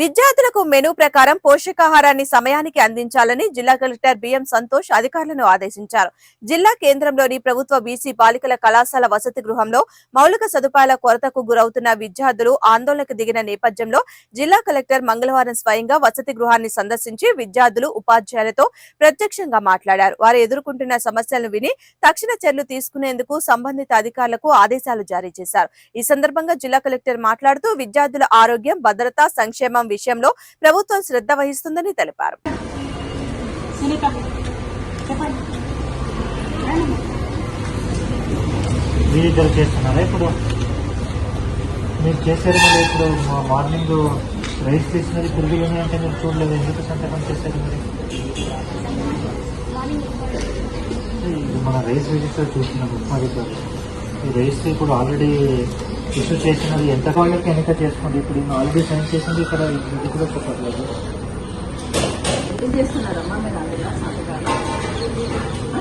విద్యార్థులకు మెనూ ప్రకారం పోషకాహారాన్ని సమయానికి అందించాలని జిల్లా కలెక్టర్ బిఎం సంతోష్ అధికారులను ఆదేశించారు. జిల్లా కేంద్రంలోని ప్రభుత్వ బీసీ బాలికల కళాశాల వసతి గృహంలో మౌలిక సదుపాయాల కొరతకు గురవుతున్న విద్యార్థులు ఆందోళనకు దిగిన నేపథ్యంలో జిల్లా కలెక్టర్ మంగళవారం స్వయంగా వసతి గృహాన్ని సందర్శించి విద్యార్థులు ఉపాధ్యాయులతో ప్రత్యక్షంగా మాట్లాడారు. వారు ఎదుర్కొంటున్న సమస్యలను విని తక్షణ చర్యలు తీసుకునేందుకు సంబంధిత అధికారులకు ఆదేశాలు జారీ చేశారు. ఈ సందర్భంగా జిల్లా కలెక్టర్ మాట్లాడుతూ విద్యార్థుల ఆరోగ్యం భద్రత సంక్షేమం విషయంలో ప్రభుత్వం శ్రద్ధ వహిస్తుందని తెలిపారు. సునీత మీరు చేస్తున్నారా ఇప్పుడు? మీరు చేశారు మరి ఇప్పుడు మా- మార్నింగ్ రైస్ తీసినది పురుగులు అంటే మీరు చూడలేదు. ఎందుకు సంతకం చేశారు మరి? మన రైస్ రిజిస్టర్ చూస్తున్నాం ఉప్మా రిజిస్టర్ ఈ రైస్ ఇప్పుడు ఆల్రెడీ ఇష్యూ చేసినది ఎంత వాళ్ళకి వెనక చేసుకోండి? ఇప్పుడు ఈయన ఆల్రెడీ సైన్ చేసింది ఇక్కడ ఇది కూడా చెప్పట్లేదు.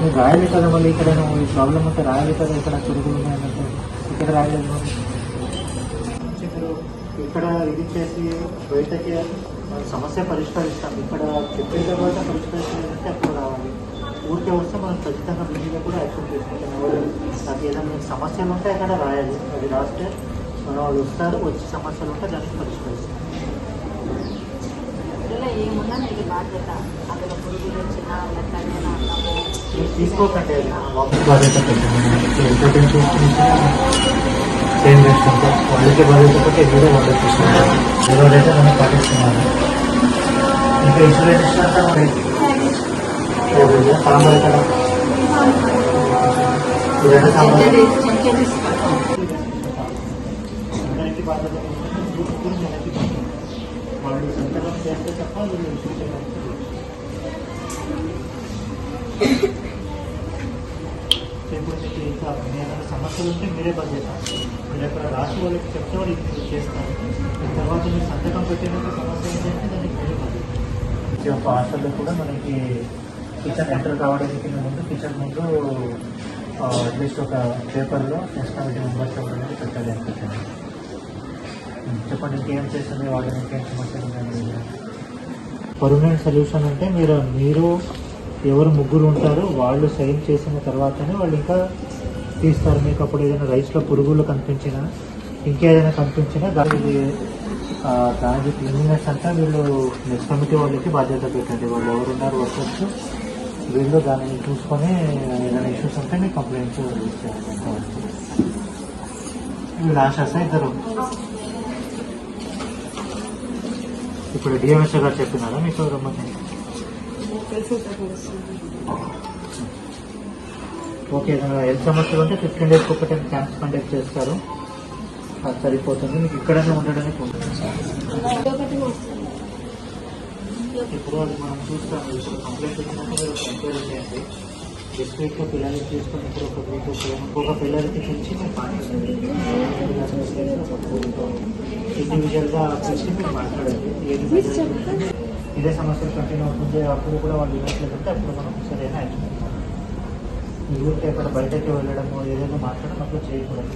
మీరు రాయాలి కదా మళ్ళీ ఇక్కడ నువ్వు ఈ ప్రాబ్లం ఉంటే రాయాలి కదా ఇక్కడ పురుగులు ఉన్నాయన్నట్టు ఇక్కడ రాయలేదు. ఇప్పుడు ఇక్కడ ఇది చేసి బయటకి సమస్య పరిష్కరిస్తాం. ఇక్కడ చెప్పిన తర్వాత పరిష్కరించాలంటే అప్పుడు రావాలి. ఊరికే వస్తే మనం ఖచ్చితంగా మీద కూడా యాక్షన్ తీసుకుంటాం. ఏదైనా సమస్యలు ఉంటే అక్కడ రాయాలి అది రాస్తే మన వాళ్ళు వస్తారు వచ్చి సమస్యలు ఉంటే దానికి పరిష్కరిస్తాం అందులో ఏమున్నా నీకు బాధ్యత. అందులో తీసుకోకండి బాధ్యత చేసుకుంటాం వాళ్ళకి వాళ్ళు ఎవరైతే మనం పాటిస్తున్నారు ఇంకా ఇన్సూరెన్స్ వాళ్ళు సంతకం చేస్తే తప్ప వీళ్ళు ఇప్పుడు మీకు ఇంకా ఏదైనా సమస్యలు ఉంటే మీరే బాధ్యత మీరు ఎక్కడ రాసి వాళ్ళకి చెప్తే వాళ్ళు ఇది చేస్తారు దాని తర్వాత మీరు సంతకం పెట్టినంత సమస్య ఏంటంటే దానికి మీరే బాధ్యత ప్రతి ఒక్క హాస్టల్లో కూడా మనకి కిచెన్ ఎంటర్ కావడానికి ముందు కిచెన్ ముందు అట్లీస్ట్ ఒక పేపర్లో నెక్స్ట్ మెంబర్స్ ఎవరైనా పెట్టాలి అనుకుంటున్నాను. చెప్పండి ఇంకేం చేస్తుంది వాళ్ళు ఇంకేం సమస్యలు ఉన్నాయి పర్మనెంట్ సొల్యూషన్ అంటే మీరు మీరు ఎవరు ముగ్గురు ఉంటారో వాళ్ళు సైన్ చేసిన తర్వాతనే వాళ్ళు ఇంకా తీస్తారు. మీకు అప్పుడు ఏదైనా రైస్లో పురుగులు కనిపించినా ఇంకేదైనా కనిపించినా దానికి దానికి క్లీనినెస్ అంతా వీళ్ళు నెక్స్ట్ కమిటీ వాళ్ళకి బాధ్యత పెట్టండి. వాళ్ళు ఎవరున్నారు వర్కర్స్ వీళ్ళు దాన్ని చూసుకొని ఏదైనా ఇష్యూస్ ఉంటే మీకు కంప్లైంట్స్ వీళ్ళు ఆశాస ఇద్దరు. ఇప్పుడు డిఎంఎస్ గారు చెప్పినారా? మీకు రమ్మని. ఓకే హెల్త్ సమస్యలు ఉంటే ఫిఫ్టీన్ డేస్కి ఒక క్యాంప్స్ కండక్ట్ చేస్తారు. అది సరిపోతుంది. మీకు ఇక్కడనే ఉండడానికి ఉంటుంది ఇప్పుడు అది మనం చూస్తాం ఇప్పుడు కంప్లైంట్ వచ్చినప్పుడు మీరు ఒక ఎంక్వైరీ చేయండి పిల్లలకి తీసుకొని ఇప్పుడు ఒక గ్రూప్ ఇంకొక పిల్లలకి పిలిచి మీరు మాట్లాడండి ఇండివిజువల్గా పిలిచి మీరు మాట్లాడండి ఏది. ఇదే సమస్యలు కంటిన్యూ అవుతుంది అప్పుడు కూడా వాళ్ళు వినట్లేదంటే అప్పుడు మనం సరైన యాక్షన్ ఈ ఊరికి అక్కడ బయటకి వెళ్ళడము ఏదైనా మాట్లాడడం అప్పుడు చేయకూడదు